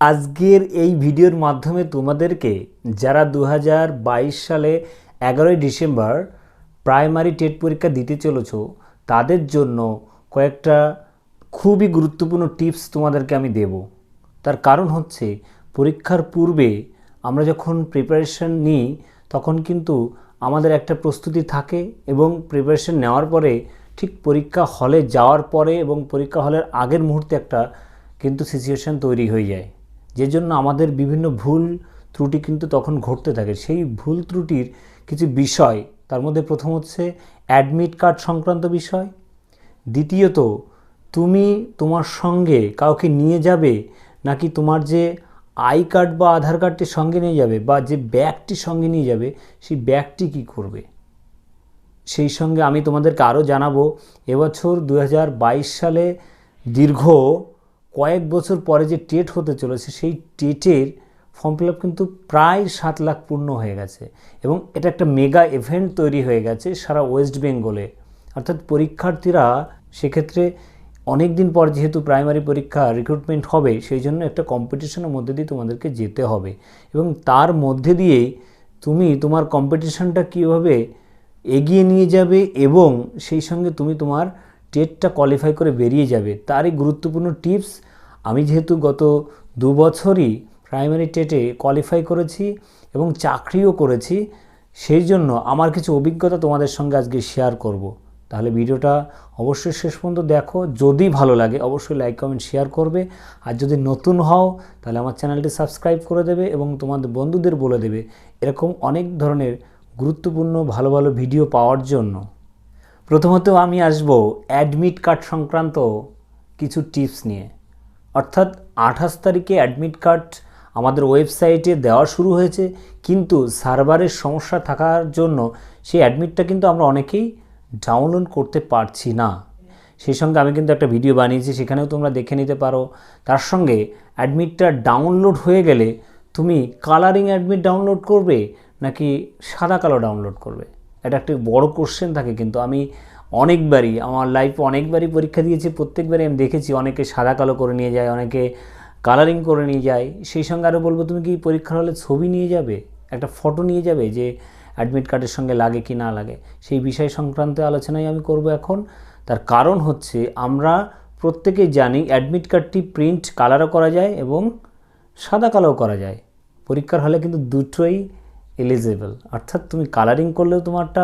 আজকের এই ভিডিওর মাধ্যমে তোমাদেরকে যারা দু হাজার বাইশ সালে এগারোই ডিসেম্বর প্রাইমারি টেট পরীক্ষা দিতে চলেছ, তাদের জন্য কয়েকটা খুবই গুরুত্বপূর্ণ টিপস তোমাদেরকে আমি দেব। তার কারণ হচ্ছে, পরীক্ষার পূর্বে আমরা যখন প্রিপারেশন নিই, তখন কিন্তু আমাদের একটা প্রস্তুতি থাকে এবং প্রিপারেশন নেওয়ার পরে ঠিক পরীক্ষা হলে যাওয়ার পরে এবং পরীক্ষা হলের আগের মুহূর্তে একটা কিন্তু সিচুয়েশন তৈরি হয়ে যায়। যে জন্য আমাদের বিভিন্ন ভুল ত্রুটি কিন্তু তখন ঘটতে থাকে। সেই ভুল ত্রুটির কিছু বিষয়, তার মধ্যে প্রথম হচ্ছে অ্যাডমিট কার্ড সংক্রান্ত বিষয়। দ্বিতীয়ত, তুমি তোমার সঙ্গে কাউকে নিয়ে যাবে নাকি তোমার যে আই কার্ড বা আধার কার্ডটি সঙ্গে নিয়ে যাবে বা যে ব্যাগটি সঙ্গে নিয়ে যাবে, সেই ব্যাগটি কি করবে? সেই সঙ্গে আমি তোমাদেরকে আরও জানাব এবছর দু হাজার বাইশ সালে দীর্ঘ কয়েক বছর পরে যে টেট হতে চলেছে, সেই টেটের ফর্ম ফিল আপ কিন্তু প্রায় সাত লাখ পূর্ণ হয়ে গেছে এবং এটা একটা মেগা ইভেন্ট তৈরি হয়ে গেছে সারা ওয়েস্ট বেঙ্গলে অর্থাৎ পরীক্ষার্থীরা সেক্ষেত্রে অনেক দিন পর যেহেতু প্রাইমারি পরীক্ষা রিক্রুটমেন্ট হবে, সেই জন্য একটা কম্পিটিশনের মধ্যে দিয়ে তোমাদেরকে যেতে হবে। এবং তার মধ্যে দিয়েই তুমি তোমার কম্পিটিশনটা কীভাবে এগিয়ে নিয়ে যাবে এবং সেই সঙ্গে তুমি তোমার টেটটা কোয়ালিফাই করে বেরিয়ে যাবে, তারই গুরুত্বপূর্ণ টিপস আমি যেহেতু গত দু বছরই প্রাইমারি টেটে কোয়ালিফাই করেছি এবং চাকরিও করেছি, সেই জন্য আমার কিছু অভিজ্ঞতা তোমাদের সঙ্গে আজকে শেয়ার করব। তাহলে ভিডিওটা অবশ্যই শেষ পর্যন্ত দেখো, যদি ভালো লাগে অবশ্যই লাইক কমেন্ট শেয়ার করবে আর যদি নতুন হও, তাহলে আমার চ্যানেলটি সাবস্ক্রাইব করে দেবে এবং তোমাদের বন্ধুদের বলে দেবে, এরকম অনেক ধরনের গুরুত্বপূর্ণ ভালো ভালো ভিডিও পাওয়ার জন্য প্রথমত আমি আসব অ্যাডমিট কার্ড সংক্রান্ত কিছু টিপস নিয়ে। অর্থাৎ আঠাশ তারিখে অ্যাডমিট কার্ড আমাদের ওয়েবসাইটে দেওয়া শুরু হয়েছে, কিন্তু সার্ভারের সমস্যা থাকার জন্য সেই অ্যাডমিটটা কিন্তু আমরা অনেকেই ডাউনলোড করতে পারছি না। সেই সঙ্গে আমি কিন্তু একটা ভিডিও বানিয়েছি, সেখানেও তোমরা দেখে নিতে পারো। তার সঙ্গে অ্যাডমিটটা ডাউনলোড হয়ে গেলে তুমি কালারিং অ্যাডমিট ডাউনলোড করবে নাকি সাদা কালো ডাউনলোড করবে? এটা একটি বড় কোশ্চেন থাকে কিন্তু আমি অনেকবারই, আমার লাইফে অনেকবারই পরীক্ষা দিয়েছি, প্রত্যেকবারই আমি দেখেছি, অনেকে সাদা কালো করে নিয়ে যায়, অনেকে কালারিং করে নিয়ে যায়। সেই সঙ্গে আরও বলব, তুমি কি পরীক্ষার হলে ছবি নিয়ে যাবে? একটা ফটো নিয়ে যাবে যে অ্যাডমিট কার্ডের সঙ্গে লাগে কি না লাগে? সেই বিষয় সংক্রান্ত আলোচনাই আমি করব এখন। তার কারণ হচ্ছে, আমরা প্রত্যেকেই জানি অ্যাডমিট কার্ডটি প্রিন্ট কালারও করা যায় এবং সাদা কালোও করা যায়। পরীক্ষার হলে কিন্তু দুটোই এলিজেবল অর্থাৎ তুমি কালারিং করলেও তোমারটা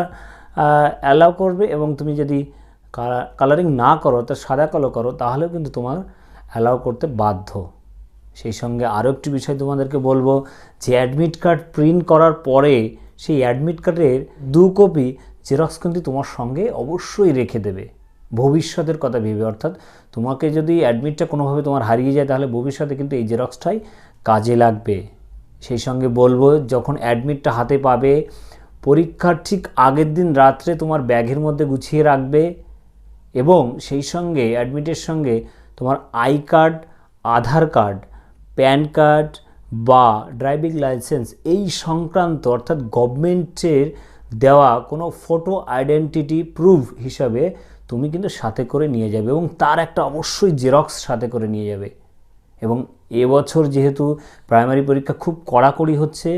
অ্যালাউ করবে এবং তুমি যদি কালারিং না করো, অর্থাৎ সাদা কালো করো, তাহলেও কিন্তু তোমার অ্যালাউ করতে বাধ্য। সেই সঙ্গে আরও একটি বিষয় তোমাদেরকে বলব, যে অ্যাডমিট কার্ড প্রিন্ট করার পরে সেই অ্যাডমিট কার্ডের দু কপি জেরক্স কিন্তু তোমার সঙ্গে অবশ্যই রেখে দেবে। ভবিষ্যতের কথা ভেবে, অর্থাৎ তোমাকে যদি অ্যাডমিটটা কোনোভাবে তোমার হারিয়ে যায়, তাহলে ভবিষ্যতে কিন্তু এই জেরক্সটাই কাজে লাগবে। সেই সঙ্গে বলব, যখন অ্যাডমিটটা হাতে পাবে, পরীক্ষার ঠিক আগের দিন রাত্রে তোমার ব্যাগের মধ্যে গুছিয়ে রাখবে এবং সেই সঙ্গে অ্যাডমিটের সঙ্গে তোমার I card, Aadhaar card, PAN card বা ড্রাইভিং লাইসেন্স এই সংক্রান্ত অর্থাৎ গভর্নমেন্টের দেওয়া কোনো ফটো আইডেন্টিটি প্রুফ হিসাবে তুমি কিন্তু সাথে করে নিয়ে যাবে এবং তার একটা অবশ্যই জেরক্স সাথে করে নিয়ে যাবে। এবং এবছর যেহেতু প্রাইমারি পরীক্ষা খুব কড়াকড়ি হচ্ছে,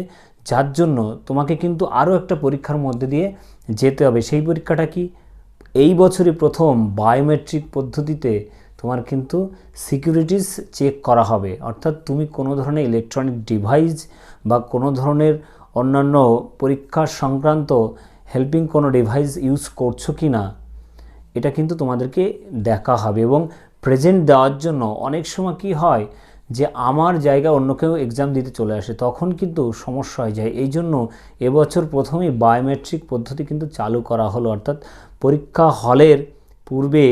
যার জন্য তোমাকে কিন্তু আরও একটা পরীক্ষার মধ্যে দিয়ে যেতে হবে। সেই পরীক্ষাটা কি? এই বছরই প্রথম বায়োমেট্রিক পদ্ধতিতে তোমার কিন্তু সিকিউরিটিস চেক করা হবে। অর্থাৎ তুমি কোনো ধরনের ইলেকট্রনিক ডিভাইস বা কোনো ধরনের অন্যান্য পরীক্ষা সংক্রান্ত হেল্পিং কোনো ডিভাইস ইউজ করছ কি না এটা কিন্তু তোমাদেরকে দেখা হবে। এবং প্রেজেন্ট দেওয়ার জন্য অনেক সময় কি হয় যে আমার জায়গায় অন্য কেউ এক্সাম দিতে চলে আসে, তখন কিন্তু সমস্যা হয়ে যায়। এই জন্য এবছর প্রথমেই বায়োমেট্রিক পদ্ধতি কিন্তু চালু করা হলো। অর্থাৎ পরীক্ষা হলের পূর্বে,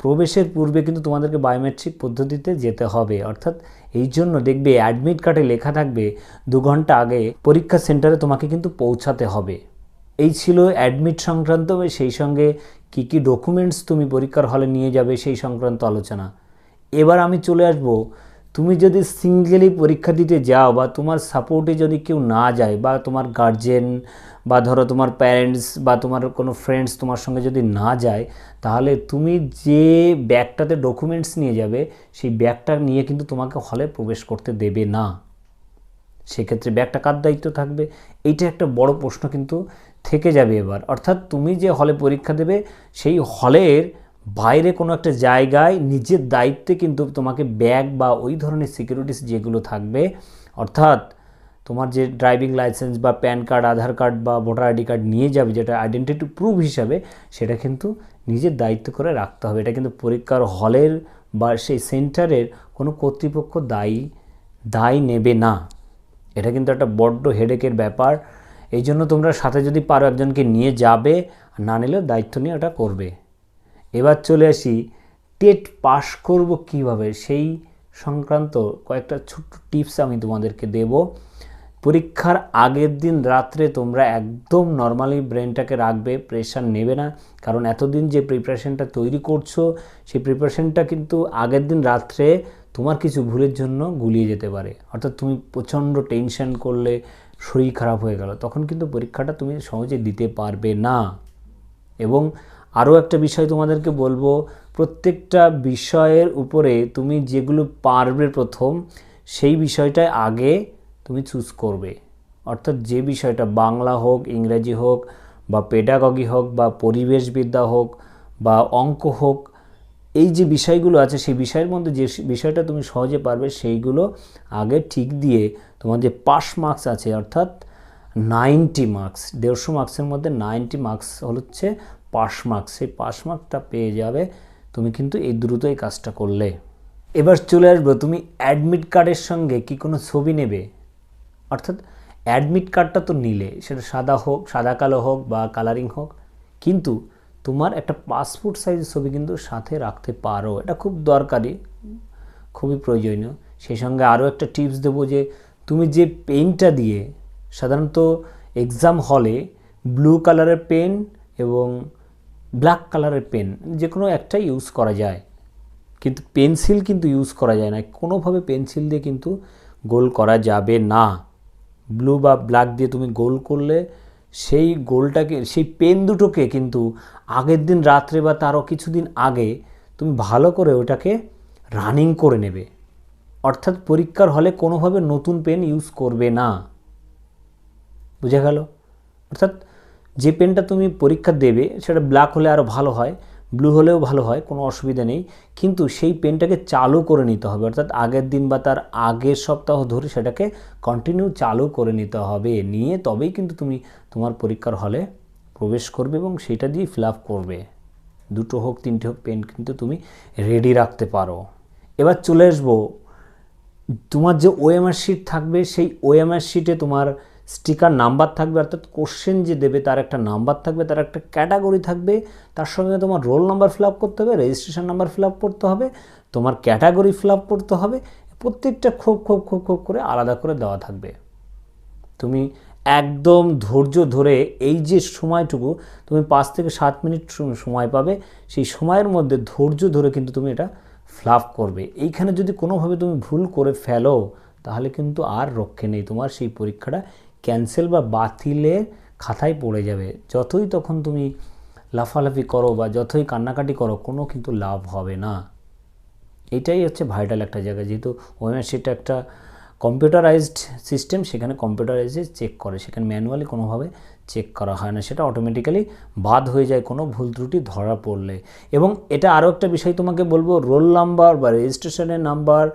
প্রবেশের পূর্বে কিন্তু তোমাদেরকে বায়োমেট্রিক পদ্ধতিতে যেতে হবে। অর্থাৎ এই জন্য দেখবে অ্যাডমিট কার্ডে লেখা থাকবে, দু ঘণ্টা আগে পরীক্ষা সেন্টারে তোমাকে কিন্তু পৌঁছাতে হবে। এই ছিল অ্যাডমিট সংক্রান্ত সেই সঙ্গে কি কি ডকুমেন্টস তুমি পরীক্ষার হলে নিয়ে যাবে সেই সংক্রান্ত আলোচনা। এবার আমি চলে আসব, তুমি যদি সিঙ্গেলি পরীক্ষা দিতে যাও বা তোমার সাপোর্টে যদি কেউ না যায় বা তোমার গার্জেন বা ধরো তোমার প্যারেন্টস বা তোমার কোনো ফ্রেন্ডস তোমার সঙ্গে যদি না যায়, তাহলে তুমি যে ব্যাগটাতে ডকুমেন্টস নিয়ে যাবে, সেই ব্যাগটা নিয়ে কিন্তু তোমাকে হলে প্রবেশ করতে দেবে না। সেক্ষেত্রে ব্যাগটা কার দায়িত্ব থাকবে? এইটা একটা বড় প্রশ্ন কিন্তু থেকে যাবে এবার। অর্থাৎ তুমি যে হলে পরীক্ষা দেবে, সেই হলের বাইরে কোনো একটা জায়গায় নিজের দায়িত্বে কিন্তু তোমাকে ব্যাগ বা ওই ধরনের সিকিউরিটিস যেগুলো থাকবে, অর্থাৎ তোমার যে ড্রাইভিং লাইসেন্স বা প্যান কার্ড আধার কার্ড বা ভোটার আইডি কার্ড নিয়ে যাবে, যেটা আইডেন্টিটি প্রুফ হিসাবে, সেটা কিন্তু নিজের দায়িত্ব করে রাখতে হবে। এটা কিন্তু পরীক্ষার হলের বা সেই সেন্টারের কোনো কর্তৃপক্ষ দায়ী, দায় নেবে না। এটা কিন্তু একটা বড্ড হেডেকের ব্যাপার। এই জন্য তোমরা সাথে যদি পারো একজনকে নিয়ে যাবে, না নিলেও দায়িত্ব নিয়ে ওটা করবে। এবার চলে আসি, টেট পাস করব কীভাবে? সেই সংক্রান্ত কয়েকটা ছোট্ট টিপস আমি তোমাদেরকে দেব। পরীক্ষার আগের দিন রাত্রে তোমরা একদম নর্মালি ব্রেনটাকে রাখবে প্রেশার নেবে না। কারণ এতদিন যে প্রিপারেশনটা তৈরি করছ, সেই প্রিপারেশনটা কিন্তু আগের দিন রাত্রে তোমার কিছু ভুলের জন্য গুলিয়ে যেতে পারে। অর্থাৎ তুমি প্রচণ্ড টেনশন করলে শরীর খারাপ হয়ে গেল। তখন কিন্তু পরীক্ষাটা তুমি সহজে দিতে পারবে না। এবং আরও একটা বিষয় তোমাদেরকে বলব, প্রত্যেকটা বিষয়ের উপরে তুমি যেগুলো পারবে প্রথম, সেই বিষয়টায় আগে তুমি চুজ করবে। অর্থাৎ যে বিষয়টা বাংলা হোক, ইংরেজি হোক, বা পেডাগগি হোক, বা পরিবেশবিদ্যা হোক, বা অঙ্ক হোক এই যে বিষয়গুলো আছে, সেই বিষয়ের মধ্যে যে বিষয়টা তুমি সহজে পারবে, সেইগুলো আগে ঠিক দিয়ে তোমার যে পাস মার্কস আছে, অর্থাৎ নাইনটি মার্কস, দেড়শো মার্কসের মধ্যে নাইনটি মার্কস হচ্ছে পাস মার্কস। সেই পাস মার্কটা পেয়ে যাবে তুমি কিন্তু এই দ্রুত এই কাজটা করলে। এবার চলে আসব, তুমি অ্যাডমিট কার্ডের সঙ্গে কি কোনো ছবি নেবে? অর্থাৎ অ্যাডমিট কার্ডটা তো নিলে, সেটা সাদা হোক, সাদা কালো হোক বা কালারিং হোক, কিন্তু তোমার একটা পাসপোর্ট সাইজের ছবি কিন্তু সাথে রাখতে পারো। এটা খুব দরকারি, খুবই প্রয়োজনীয়। সেই সঙ্গে আরও একটা টিপস দেবো যে, তুমি যে পেনটা দিয়ে, সাধারণত এক্সাম হলে ব্লু কালারের পেন এবং ব্ল্যাক কালারের পেন যে কোনো একটা ইউজ করা যায়। কিন্তু পেন্সিল কিন্তু ইউজ করা যায় না। কোনোভাবে পেন্সিল দিয়ে কিন্তু গোল করা যাবে না। ব্লু বা ব্ল্যাক দিয়ে তুমি গোল করলে সেই গোলটাকে, সেই পেন দুটোকে কিন্তু আগের দিন রাত্রে বা তারও কিছুদিন আগে তুমি ভালো করে ওটাকে রানিং করে নেবে। অর্থাৎ পরীক্ষার হলে কোনোভাবে নতুন পেন ইউজ করবে না। বুঝে গেল? অর্থাৎ যে পেনটা তুমি পরীক্ষা দেবে, সেটা ব্ল্যাক হলে আরও ভালো হয়। ব্লু হলেও ভালো হয়, কোনো অসুবিধা নেই। কিন্তু সেই পেনটাকে চালু করে নিতে হবে, অর্থাৎ আগের দিন বা তার আগের সপ্তাহ ধরে সেটাকে কন্টিনিউ চালু করে নিতে হবে। নিয়ে তবেই কিন্তু তুমি তোমার পরীক্ষার হলে প্রবেশ করবে এবং সেটা দিয়ে ফিল করবে। দুটো হোক, তিনটে হোক পেন কিন্তু তুমি রেডি রাখতে পারো। এবার চলে আসব, তোমার যে ওএমআর শিট থাকবে, সেই ওএমআর শিটে তোমার স্টিকার নাম্বার থাকবে, অর্থাৎ কোশ্চেন যে দেবে তার একটা নাম্বার থাকবে, তার একটা ক্যাটাগরি থাকবে। তার সঙ্গে তোমার রোল নাম্বার ফিল করতে হবে রেজিস্ট্রেশন নাম্বার ফিল করতে হবে, তোমার ক্যাটাগরি ফিল করতে হবে, প্রত্যেকটা খুব খুব খুব খুব করে আলাদা করে দেওয়া থাকবে। তুমি একদম ধৈর্য ধরে এই যে সময়টুকু তুমি পাঁচ থেকে সাত মিনিট সময় পাবে, সেই সময়ের মধ্যে ধৈর্য ধরে কিন্তু তুমি এটা ফ্লাপ করবে। এইখানে যদি কোনোভাবে তুমি ভুল করে ফেলো, তাহলে কিন্তু আর রক্ষে নেই তোমার সেই পরীক্ষাটা। ক্যান্সেল বা বাতিলের খাতায় পড়ে যাবে। যতই তখন তুমি লাফালাফি করো বা যতই কান্নাকাটি করো, কোনো কিন্তু লাভ হবে না। এটাই হচ্ছে ভাইটাল একটা জায়গা। যেহেতু ওএমএস সেটা একটা কম্পিউটারাইজড সিস্টেম সেখানে কম্পিউটারাইজে চেক করে। সেখানে ম্যানুয়ালি কোনোভাবে চেক করা হয় না। সেটা অটোমেটিক্যালি বাদ হয়ে যায় কোনো ভুল ত্রুটি ধরা পড়লে। এবং এটা আরও একটা বিষয় তোমাকে বলব রোল নাম্বার বা রেজিস্ট্রেশনের নাম্বার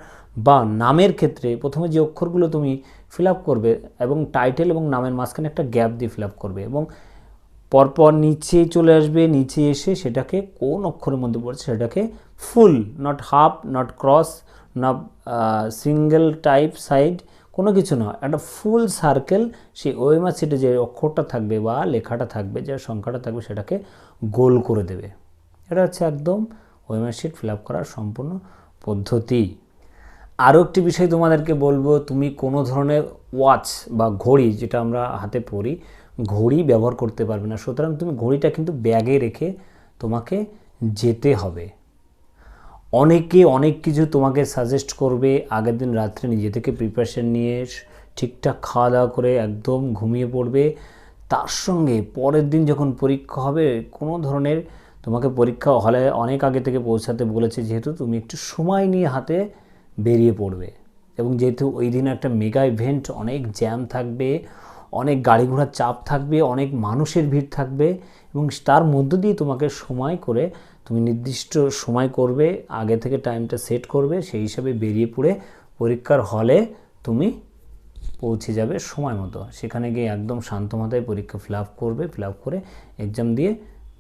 বা নামের ক্ষেত্রে প্রথমে যে অক্ষরগুলো তুমি ফিল করবে এবং টাইটেল এবং নামের মাঝখানে একটা গ্যাপ দিয়ে ফিল করবে এবং পরপর নিচে চলে আসবে, নিচে এসে সেটাকে কোন অক্ষরের মধ্যে পড়ছে সেটাকে full not half not cross না সিঙ্গেল টাইপ সাইড কোনো কিছু না। একটা ফুল সার্কেল সেই ওএমআর সিটে যে অক্ষরটা থাকবে বা লেখাটা থাকবে, যে সংখ্যাটা থাকবে সেটাকে গোল করে দেবে। এটা হচ্ছে একদম ওএমআর সিট ফিল করার সম্পূর্ণ পদ্ধতি। আরও একটি বিষয় তোমাদেরকে বলব, তুমি কোনো ধরনের ওয়াচ বা ঘড়ি যেটা আমরা হাতে পরি, ঘড়ি ব্যবহার করতে পারবে না। সুতরাং তুমি ঘড়িটা কিন্তু ব্যাগে রেখে তোমাকে যেতে হবে। অনেকে অনেক কিছু তোমাকে সাজেস্ট করবে, আগের দিন রাত্রে নিজে থেকে প্রিপারেশন নিয়ে ঠিকঠাক খাওয়া দাওয়া করে একদম ঘুমিয়ে পড়বে। তার সঙ্গে পরের দিন যখন পরীক্ষা হবে, কোনো ধরনের তোমাকে পরীক্ষা হলে অনেক আগে থেকে পৌঁছাতে বলেছে, যেহেতু তুমি একটু সময় নিয়ে হাতে বেরিয়ে পড়বে। এবং যেহেতু ওই দিন একটা মেগা ইভেন্ট অনেক জ্যাম থাকবে, অনেক গাড়ি ঘোড়ার চাপ থাকবে, অনেক মানুষের ভিড় থাকবে এবং তার মধ্য দিয়ে তোমাকে সময় করে তুমি নির্দিষ্ট সময় করবে, আগে থেকে টাইমটা সেট করবে, সেই হিসাবে বেরিয়ে পড়ে পরীক্ষার হলে তুমি পৌঁছে যাবে সময় মতো। সেখানে গিয়ে একদম শান্ত মাথায় পরীক্ষা ফিল আপ করবে ফিল আপ করে এক্সাম দিয়ে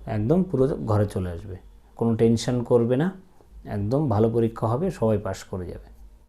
একদম পুরো ঘরে চলে আসবে। কোনো টেনশন করবে না। একদম ভালো পরীক্ষা হবে সবাই পাশ করে যাবে।